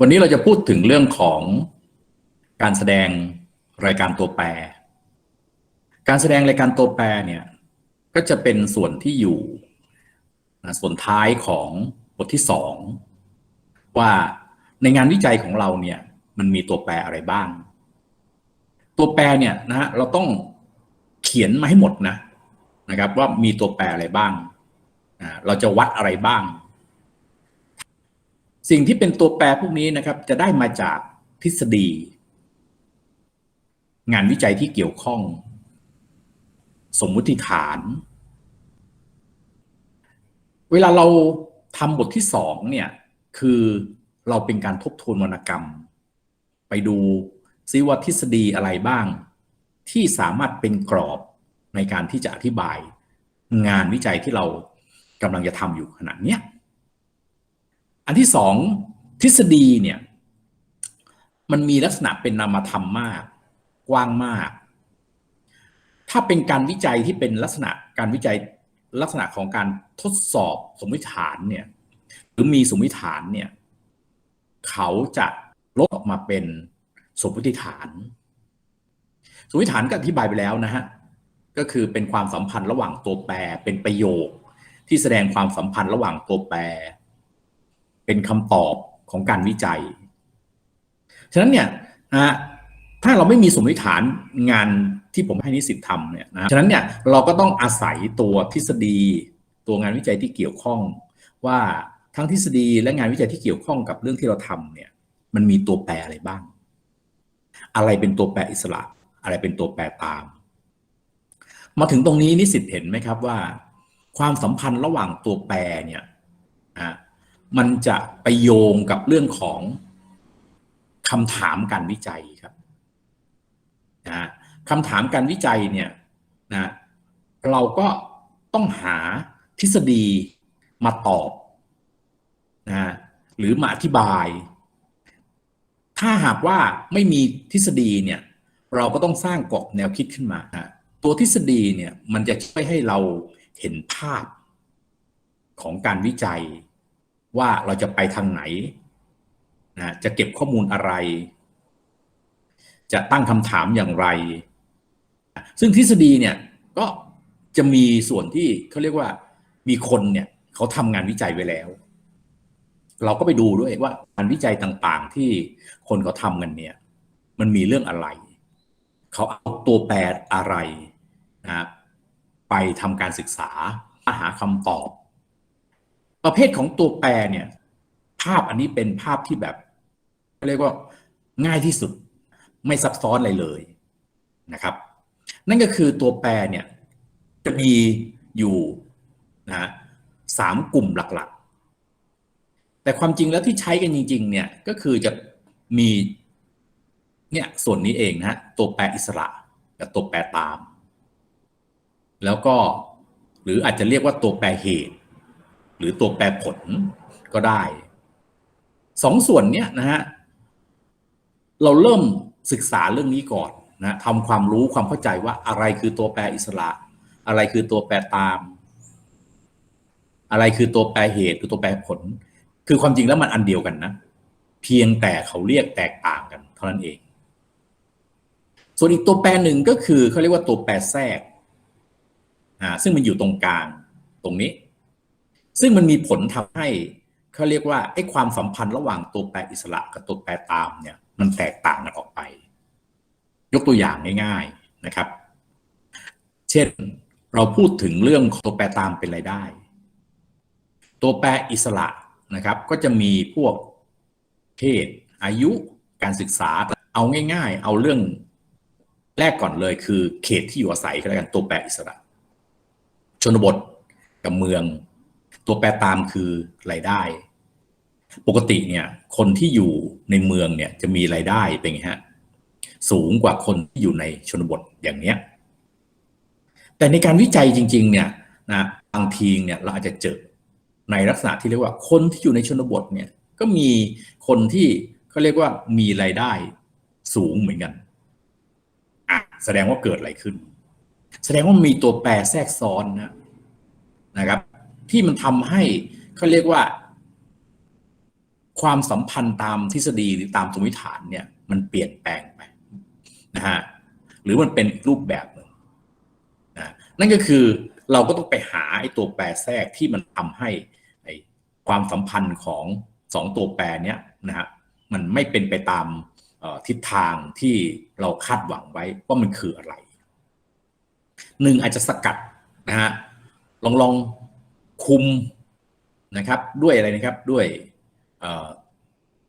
วันนี้เราจะพูดถึงเรื่องของการแสดงรายการตัวแปร การแสดงรายการตัวแปรเนี่ย ก็จะเป็นส่วนที่อยู่นะส่วนท้ายของบทที่สองว่าในงานวิจัยของเราเนี่ย มันมีตัวแปรอะไรบ้าง ตัวแปรเนี่ยนะฮะเราต้องเขียนมาให้หมดนะนะครับ ว่ามีตัวแปรอะไรบ้างเราจะวัดอะไรบ้าง สิ่งที่เป็นตัวแปรพวกนี้นะครับ จะได้มาจากทฤษฎี งานวิจัยที่เกี่ยวข้อง สมมุติฐาน เวลาเราทำบทที่สองเนี่ยคือเราเป็นการทบทวนวรรณกรรม ไปดูซิว่าทฤษฎีอะไรบ้าง ที่สามารถเป็นกรอบในการที่จะอธิบาย งานวิจัยที่เรากำลังจะทำอยู่ขณะเนี้ย อันที่สองทฤษฎีเนี่ย มันมีลักษณะเป็นนามธรรมมาก กว้างมาก ถ้าเป็นการวิจัยที่เป็นลักษณะการวิจัยลักษณะของการทดสอบสมมติฐานเนี่ย หรือมีสมมติฐานเนี่ย เขาจะลดออกมาเป็นสมมติฐาน สมมติฐานก็อธิบายไปแล้วนะฮะก็คือเป็นความสัมพันธ์ระหว่างตัวแปรเป็นประโยค ที่แสดงความสัมพันธ์ระหว่างตัวแปร เป็นคำตอบของการวิจัย ฉะนั้นเนี่ยถ้าเราไม่มีสมมติฐานงานที่ผมให้นิสิตทำเนี่ยนะ ฉะนั้นเนี่ยเราก็ต้องอาศัยตัวทฤษฎี ตัวงานวิจัยที่เกี่ยวข้อง ว่าทั้งทฤษฎีและงานวิจัยที่เกี่ยวข้องกับเรื่องที่เราทำเนี่ย มันมีตัวแปรอะไรบ้าง อะไรเป็นตัวแปรอิสระ อะไรเป็นตัวแปรตาม มาถึงตรงนี้นิสิตเห็นไหมครับว่า ความสัมพันธ์ระหว่างตัวแปรเนี่ยอะ มันจะไปโยงกับเรื่องของคำถามการวิจัยครับนะคำถามการวิจัยเนี่ยนะเราก็ต้องหาทฤษฎีมาตอบนะหรือมาอธิบาย ถ้าหากว่าไม่มีทฤษฎีเนี่ยเราก็ต้องสร้างกรอบแนวคิดขึ้นมานะตัวทฤษฎีเนี่ยมันจะช่วยให้เราเห็นภาพของการวิจัย ว่าเราจะไปทางไหนนะจะเก็บข้อมูลอะไร จะตั้งคำถามอย่างไร ซึ่งทฤษฎีเนี่ยก็จะมีส่วนที่เขาเรียกว่ามีคนเนี่ยเขาทำงานวิจัยไว้แล้ว เราก็ไปดูด้วยว่างานวิจัยต่างๆที่คนเขาทำกันเนี่ย มันมีเรื่องอะไร เขาเอาตัวแปรอะไรนะไปทำการศึกษาหาคำตอบ ประเภทของตัวแปรเนี่ย ภาพอันนี้เป็นภาพที่แบบเรียกว่าง่ายที่สุดไม่ซับซ้อนอะไรเลยนะครับ นั่นก็คือตัวแปรเนี่ยจะมีอยู่นะสามกลุ่มหลักๆ แต่ความจริงแล้วที่ใช้กันจริง ๆ เนี่ยก็คือจะมีเนี่ยส่วนนี้เองนะฮะตัวแปรอิสระกับตัวแปรตาม แล้วก็หรืออาจจะเรียกว่าตัวแปรเหตุ หรือตัวแปรผลก็ได้สองส่วนเนี้ยนะฮะเราเริ่มศึกษาเรื่องนี้ก่อนนะทำความรู้ความเข้าใจว่าอะไรคือตัวแปรอิสระ อะไรคือตัวแปรตาม อะไรคือตัวแปรเหตุหรือตัวแปรผล คือความจริงแล้วมันอันเดียวกันนะ เพียงแต่เขาเรียกแตกต่างกัน เท่านั้นเอง ส่วนอีกตัวแปรหนึ่งก็คือเขาเรียกว่าตัวแปรแทรกอ่าซึ่งมันอยู่ตรงกลางตรงนี้ ซึ่งมันมีผลทำให้เขาเรียกว่าไอ้ความสัมพันธ์ระหว่างตัวแปรอิสระกับตัวแปรตามเนี่ยมันแตกต่างกันออกไป ยกตัวอย่างง่าย ๆนะครับ เช่นเราพูดถึงเรื่องตัวแปรตามเป็นไรายได้ ตัวแปรอิสระนะครับ ก็จะมีพวกเพศอายุการศึกษาเอาง่าย ๆ เอาเรื่องแรกก่อนเลยคือเขตที่อยู่อาศัยก็แล้วกันตัวแปรอิสระ ชนบทกับเมือง ตัวแปรตามคือรายได้ ปกติเนี่ย คนที่อยู่ในเมืองเนี่ยจะมีรายได้เป็นไงฮะสูงกว่าคนที่อยู่ในชนบทอย่างเนี้ย แต่ในการวิจัยจริง ๆ เนี่ยนะบางทีเนี่ยเราอาจจะเจอในลักษณะที่เรียกว่าคนที่อยู่ในชนบทเนี่ย ก็มีคนที่เขาเรียกว่ามีรายได้สูงเหมือนกันอะแสดงว่าเกิดอะไรขึ้น แสดงว่ามีตัวแปรแทรกซ้อนนะนะครับ ที่มันทำให้เขาเรียกว่า ความสัมพันธ์ตามทฤษฎีหรือตามสมมติฐานเนี่ย มันเปลี่ยนแปลงไปนะฮะหรือมันเป็นอีกรูปแบบหนึ่งนะนั่นก็คือเราก็ต้องไปหาไอ้ตัวแปรแทรกที่มันทำให้ไอ้ความสัมพันธ์ของสองตัวแปรเนี้ยนะฮะมันไม่เป็นไปตามทิศทางที่เราคาดหวังไว้ว่ามันคืออะไรหนึ่งอาจจะสกัดนะฮะลองลอง คุมนะครับด้วยอะไรนะครับด้วย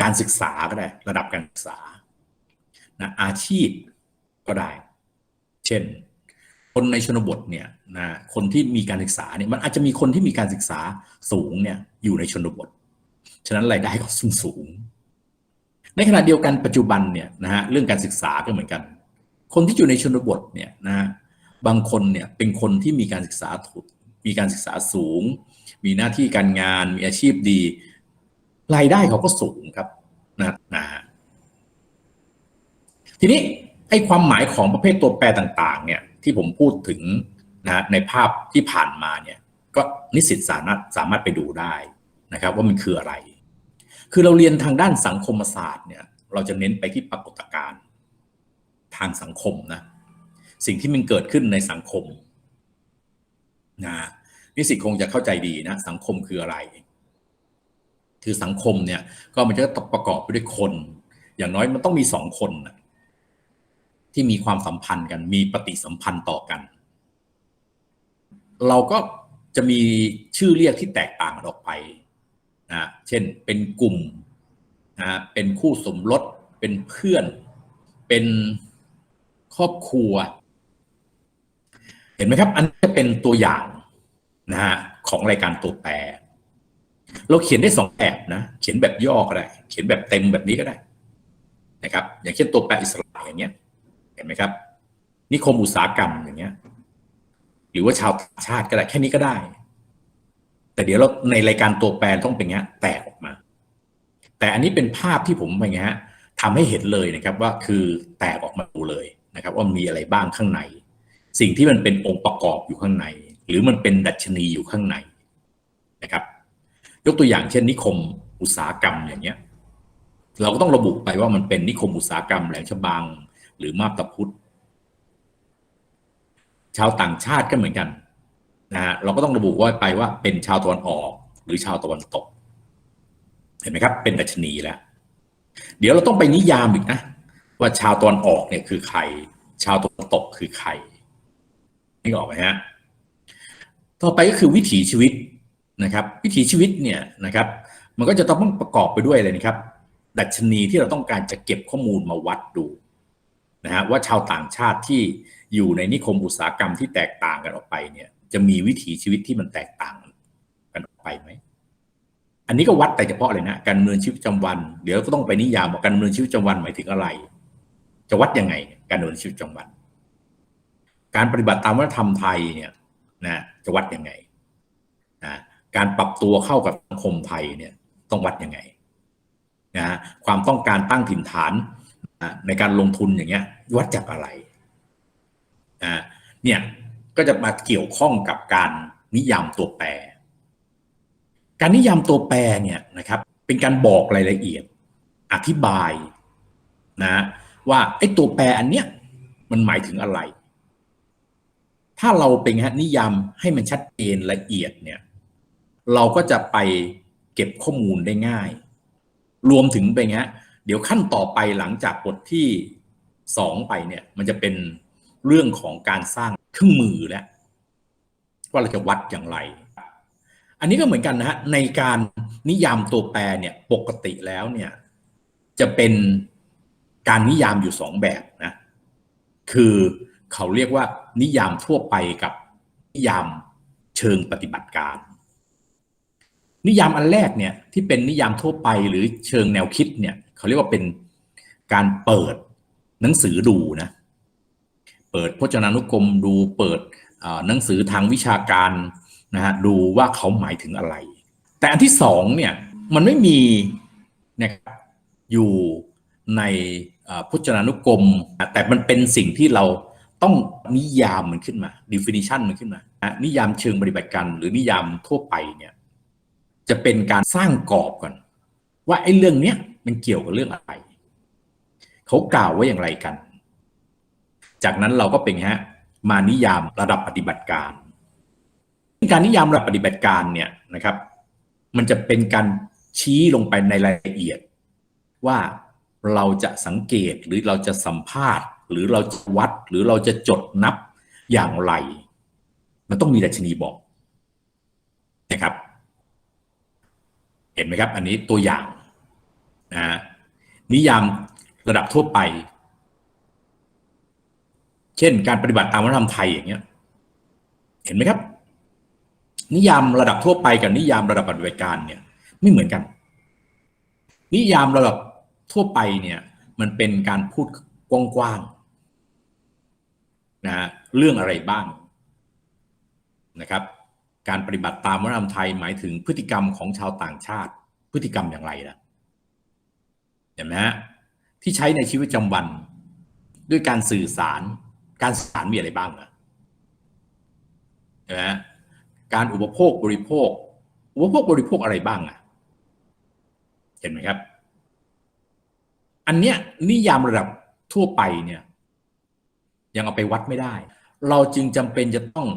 การศึกษาก็ได้ระดับการศึกษานะอาชีพก็ได้ เช่น คนในชนบทเนี่ยนะคนที่มีการศึกษาเนี่ยมันอาจจะมีคนที่มีการศึกษาสูงเนี่ยอยู่ในชนบท ฉะนั้นรายได้ก็สูงสูง ในขณะเดียวกันปัจจุบันเนี่ยนะฮะเรื่องการศึกษาก็เหมือนกัน คนที่อยู่ในชนบทเนี่ยนะฮะบางคนเนี่ยเป็นคนที่มีการศึกษาถูก มีการศึกษาสูง มีหน้าที่การงาน มีอาชีพดี รายได้เขาก็สูงครับนะนะทีนี้ไอ้ความหมายของประเภทตัวแปรต่าง ๆ เนี่ย ที่ผมพูดถึงนะในภาพที่ผ่านมาเนี่ย ก็นิสิตสามารถสามารถไปดูได้นะครับ ว่ามันคืออะไร คือเราเรียนทางด้านสังคมศาสตร์เนี่ย เราจะเน้นไปที่ปรากฏการณ์ทางสังคมนะ สิ่งที่มันเกิดขึ้นในสังคม นะนิสิตคงจะเข้าใจดีนะ สังคมคืออะไร คือสังคมเนี่ยก็มันจะต้องประกอบไปด้วยคน อย่างน้อยมันต้องมีสองคนนะที่มีความสัมพันธ์กัน มีปฏิสัมพันธ์ต่อกัน เราก็จะมีชื่อเรียกที่แตกต่างกันออกไปนะเช่นเป็นกลุ่มนะเป็นคู่สมรสเป็นเพื่อน เป็นครอบครัว เห็นไหมครับ อันนี้จะเป็นตัวอย่าง นะฮะของรายการตัวแปร เราเขียนได้สองแบบนะเขียนแบบย่อก็ได้ เขียนแบบเต็มแบบนี้ก็ได้นะครับ อย่างเช่นตัวแปรอิสระอย่างเงี้ย เห็นไหมครับ นิคมอุตสาหกรรมอย่างเงี้ย หรือว่าชาวชาติก็ได้แค่นี้ก็ได้ แต่เดี๋ยวเราในรายการตัวแปรต้องเป็นเงี้ย แตกออกมา แต่อันนี้เป็นภาพที่ผมเป็นเงี้ยทำให้เห็นเลยนะครับว่าคือแตกออกมาดูเลยนะครับ ว่ามีอะไรบ้างข้างใน สิ่งที่มันเป็นองค์ประกอบอยู่ข้างใน หรือมันเป็นดัชนีอยู่ข้างในนะครับ ยกตัวอย่างเช่น นิคมอุตสาหกรรมอย่างเงี้ย เราก็ต้องระบุไปว่ามันเป็นนิคมอุตสาหกรรมแหลมฉบังหรือมาบตาพุธชาวต่างชาติก็เหมือนกันนะฮะเราก็ต้องระบุว่าไปว่าเป็นชาวตะวันออก หรือชาวตะวันตก เห็นไหมครับ เป็นดัชนีแล้ว เดี๋ยวเราต้องไปนิยามอีกนะ ว่าชาวตะวันออกเนี่ยคือใคร ชาวตะวันตกคือใครนี่ออกไหมฮะ ต่อไปก็คือวิถีชีวิตนะครับ วิถีชีวิตเนี่ยนะครับ มันก็จะต้องประกอบไปด้วยอะไรนะครับ ดัชนีที่เราต้องการจะเก็บข้อมูลมาวัดดูนะฮะว่าชาวต่างชาติที่อยู่ในนิคมอุตสาหกรรมที่แตกต่างกันออกไปเนี่ย จะมีวิถีชีวิตที่มันแตกต่างกันออกไปไหมอันนี้ก็วัดแต่เฉพาะเลยนะการดำเนินชีวิตประจำวัน เดี๋ยวก็ต้องไปนิยามว่าการดำเนินชีวิตประจำวันหมายถึงอะไร จะวัดยังไง การดำเนินชีวิตประจำวัน การปฏิบัติตามวัฒนธรรมไทยเนี่ย นะจะวัดยังไงนะการปรับตัวเข้ากับสังคมไทยเนี่ยต้องวัดยังไงนะความต้องการตั้งถิ่นฐานในการลงทุนอย่างเงี้ย วัดจากอะไรอ่าเนี่ยก็จะมาเกี่ยวข้องกับการนิยามตัวแปร การนิยามตัวแปรเนี่ยนะครับ เป็นการบอกรายละเอียด อธิบายนะว่าไอ้ตัวแปรอันเนี้ยมันหมายถึงอะไร ถ้าเราเป็นฮะนิยามให้มันชัดเจนละเอียดเนี่ย เราก็จะไปเก็บข้อมูลได้ง่าย รวมถึงไปฮะเดี๋ยวขั้นต่อไปหลังจากบทที่สองไปเนี่ย มันจะเป็นเรื่องของการสร้างเครื่องมือแล้วว่าเราจะวัดอย่างไร อันนี้ก็เหมือนกันนะฮะในการนิยามตัวแปรเนี่ยปกติแล้วเนี่ยจะเป็นการนิยามอยู่สองแบบนะ คือ เขาเรียกว่านิยามทั่วไปกับนิยามเชิงปฏิบัติการ นิยามอันแรกเนี่ยที่เป็นนิยามทั่วไปหรือเชิงแนวคิดเนี่ยเขาเรียกว่าเป็นการเปิดหนังสือดูนะเปิดพจนานุกรมดูเปิดหนังสือทางวิชาการนะฮะดูว่าเขาหมายถึงอะไร แต่อันที่สองเนี่ยมันไม่มีนะครับอยู่ในพจนานุกรม แต่มันเป็นสิ่งที่เรา ต้องนิยามมันขึ้นมา definition มันขึ้นมานิยามเชิงปฏิบัติการหรือนิยามทั่วไปเนี่ยจะเป็นการสร้างกรอบก่อน ว่าไอ้เรื่องเนี้ยมันเกี่ยวกับเรื่องอะไร เขากล่าวว่าอย่างไรกัน จากนั้นเราก็เป็นฮะมานิยามระดับปฏิบัติการ การนิยามระดับปฏิบัติการเนี่ยนะครับ มันจะเป็นการชี้ลงไปในรายละเอียด ว่าเราจะสังเกตหรือเราจะสัมภาษณ์ หรือเราจะวัดหรือเราจะจดนับอย่างไร มันต้องมีดัชนีบอกนะครับ เห็นไหมครับ อันนี้ตัวอย่างนะฮะนิยามระดับทั่วไป เช่น การปฏิบัติตามวัฒนธรรมไทยอย่างเงี้ย เห็นไหมครับ นิยามระดับทั่วไปกับนิยามระดับปฏิบัติการเนี่ย ไม่เหมือนกัน นิยามระดับทั่วไปเนี่ย มันเป็นการพูดกว้างๆ นะฮะเรื่องอะไรบ้างนะครับ การปฏิบัติตามวัฒนธรรมไทยหมายถึงพฤติกรรมของชาวต่างชาติ พฤติกรรมอย่างไรล่ะเห็นไหมฮะที่ใช้ในชีวิตประจำวัน ด้วยการสื่อสาร การสื่อสารมีอะไรบ้างอะเห็นไหมฮะการอุปโภคบริโภค อุปโภคบริโภคอะไรบ้างอะเห็นไหมครับ อันเนี้ยนิยามระดับทั่วไปเนี่ย ยังเอาไปวัดไม่ได้ เราจึงจำเป็นจะต้อง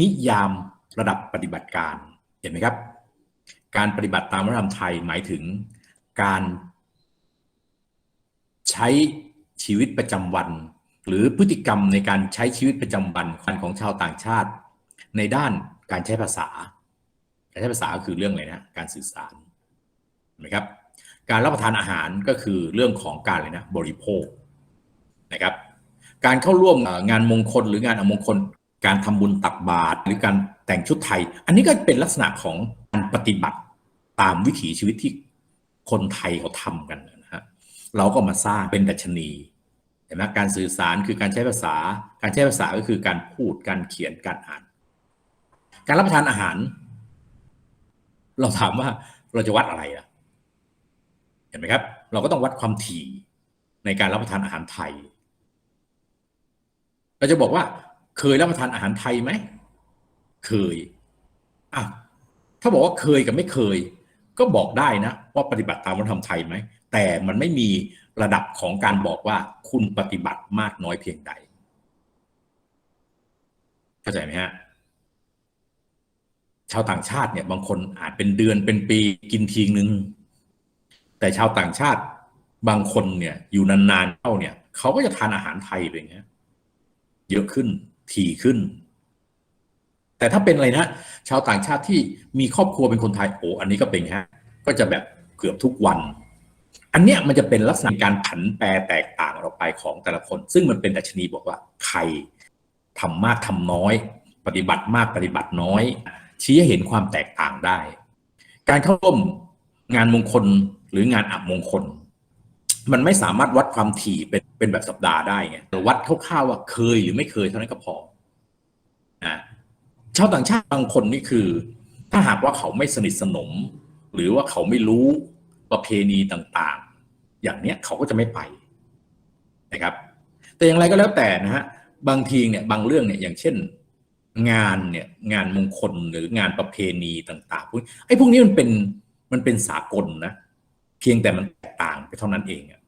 นิยามระดับปฏิบัติการเห็นไหมครับ การปฏิบัติตามวัฒนธรรมไทยหมายถึงการใช้ชีวิตประจำวัน หรือพฤติกรรมในการใช้ชีวิตประจำวันของชาวต่างชาติ ในด้านการใช้ภาษา การใช้ภาษาก็คือเรื่องอะไรนะการสื่อสารเห็นไหมครับการรับประทานอาหารก็คือเรื่องของการอะไรนะบริโภคนะครับ การเข้าร่วมงานมงคลหรืองานอมงคล การทำบุญตักบาตรหรือการแต่งชุดไทย อันนี้ก็เป็นลักษณะของการปฏิบัติตามวิถีชีวิตที่คนไทยเขาทำกันนะฮะเราก็มาสร้างเป็นดัชนีเห็นไหมการสื่อสารคือการใช้ภาษา การใช้ภาษาก็คือการพูดการเขียนการอ่าน การรับประทานอาหาร เราถามว่าเราจะวัดอะไรอะเห็นไหมครับ เราก็ต้องวัดความถี่ในการรับประทานอาหารไทย เราจะบอกว่าเคยรับประทานอาหารไทยไหม เคยอะถ้าบอกว่าเคยกับไม่เคย ก็บอกได้นะว่าปฏิบัติตามวัฒนธรรมไทยไหม แต่มันไม่มีระดับของการบอกว่าคุณปฏิบัติมากน้อยเพียงใด เข้าใจไหมฮะ ชาวต่างชาติเนี่ยบางคนอาจเป็นเดือนเป็นปีกินทีนึง แต่ชาวต่างชาติบางคนเนี่ยอยู่นานๆเข้าเนี่ยเขาก็จะทานอาหารไทยไปอย่างเงี้ย เยอะขึ้นถี่ขึ้น แต่ถ้าเป็นอะไรนะ ชาวต่างชาติที่มีครอบครัวเป็นคนไทยโอ้อันนี้ก็เป็นฮะ ก็จะแบบเกือบทุกวัน อันเนี้ยมันจะเป็นลักษณะการผันแปรแตกต่างออกไปของแต่ละคน ซึ่งมันเป็นดัชนีบอกว่า ใครทำมากทำน้อย ปฏิบัติมากปฏิบัติน้อย ชี้ให้เห็นความแตกต่างได้ การเข้าร่วมงานมงคลหรืองานอับมงคล มันไม่สามารถวัดความถี่เป็น เป็นแบบสัปดาห์ได้ไงแต่วัดคร่าวๆว่าเคยหรือไม่เคยเท่านั้นก็พอนะชาวต่างชาติบางคนนี่คือ ถ้าหากว่าเขาไม่สนิทสนม หรือว่าเขาไม่รู้ประเพณีต่างๆ อย่างเนี้ยเขาก็จะไม่ไปนะครับ แต่อย่างไรก็แล้วแต่นะฮะบางทีเนี่ยบางเรื่องเนี่ยอย่างเช่นงานเนี่ยงานมงคลหรืองานประเพณีต่างๆพวกไอ้พวกนี้มันเป็นมันเป็นสากลนะ เพียงแต่มันแตกต่างไปเท่านั้นเองอะ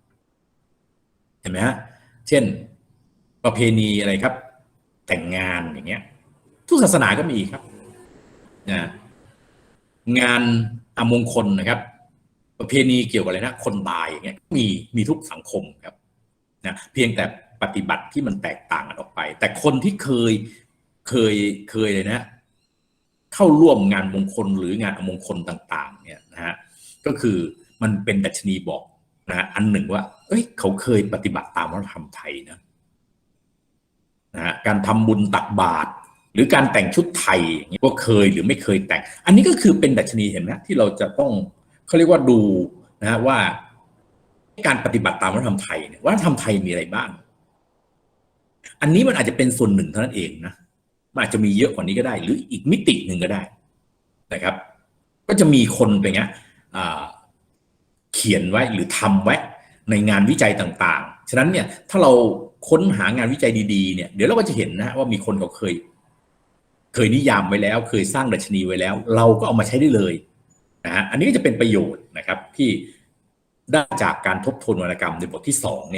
เห็นไหมฮะเช่นประเพณีอะไรครับ แต่งงานอย่างเงี้ย ทุกศาสนาก็มีครับนะงานอมงคลนะครับ ประเพณีเกี่ยวกับอะไรนะคนตายอย่างเงี้ยมีมีทุกสังคมครับนะเพียงแต่ปฏิบัติที่มันแตกต่างกันออกไป แต่คนที่เคยเคยเคยเลยนะ เข้าร่วมงานมงคลหรืองานอมงคลต่าง ๆ เนี่ยนะฮะก็คือมันเป็นดัชนีบอก นะอันหนึ่งว่า เอ้ย เขาเคยปฏิบัติตามวัฒนธรรมไทยนะนะการทำบุญตักบาตรหรือการแต่งชุดไทยอย่างนี้ว่าเคยหรือไม่เคยแต่ง อันนี้ก็คือเป็นดัชนีเห็นไหมที่เราจะต้องเขาเรียกว่าดูนะฮะว่า การปฏิบัติตามวัฒนธรรมไทยเนี่ยวัฒนธรรมไทยมีอะไรบ้าง อันนี้มันอาจจะเป็นส่วนหนึ่งเท่านั้นเองนะมันอาจจะมีเยอะกว่านี้ก็ได้ หรืออีกมิติหนึ่งก็ได้นะครับ ก็จะมีคนไปเงี้ย เขียนไว้หรือทำไว้ในงานวิจัยต่างๆ ฉะนั้นเนี่ยถ้าเราค้นหางานวิจัยดีๆเนี่ยเดี๋ยวเราก็จะเห็นนะว่ามีคนเขาเคย เคยนิยามไว้แล้ว เคยสร้างดัชนีไว้แล้ว เราก็เอามาใช้ได้เลยนะฮะอันนี้ก็จะเป็นประโยชน์นะครับที่ได้จากการทบทวนวรรณกรรมในบทที่สองเนี่ย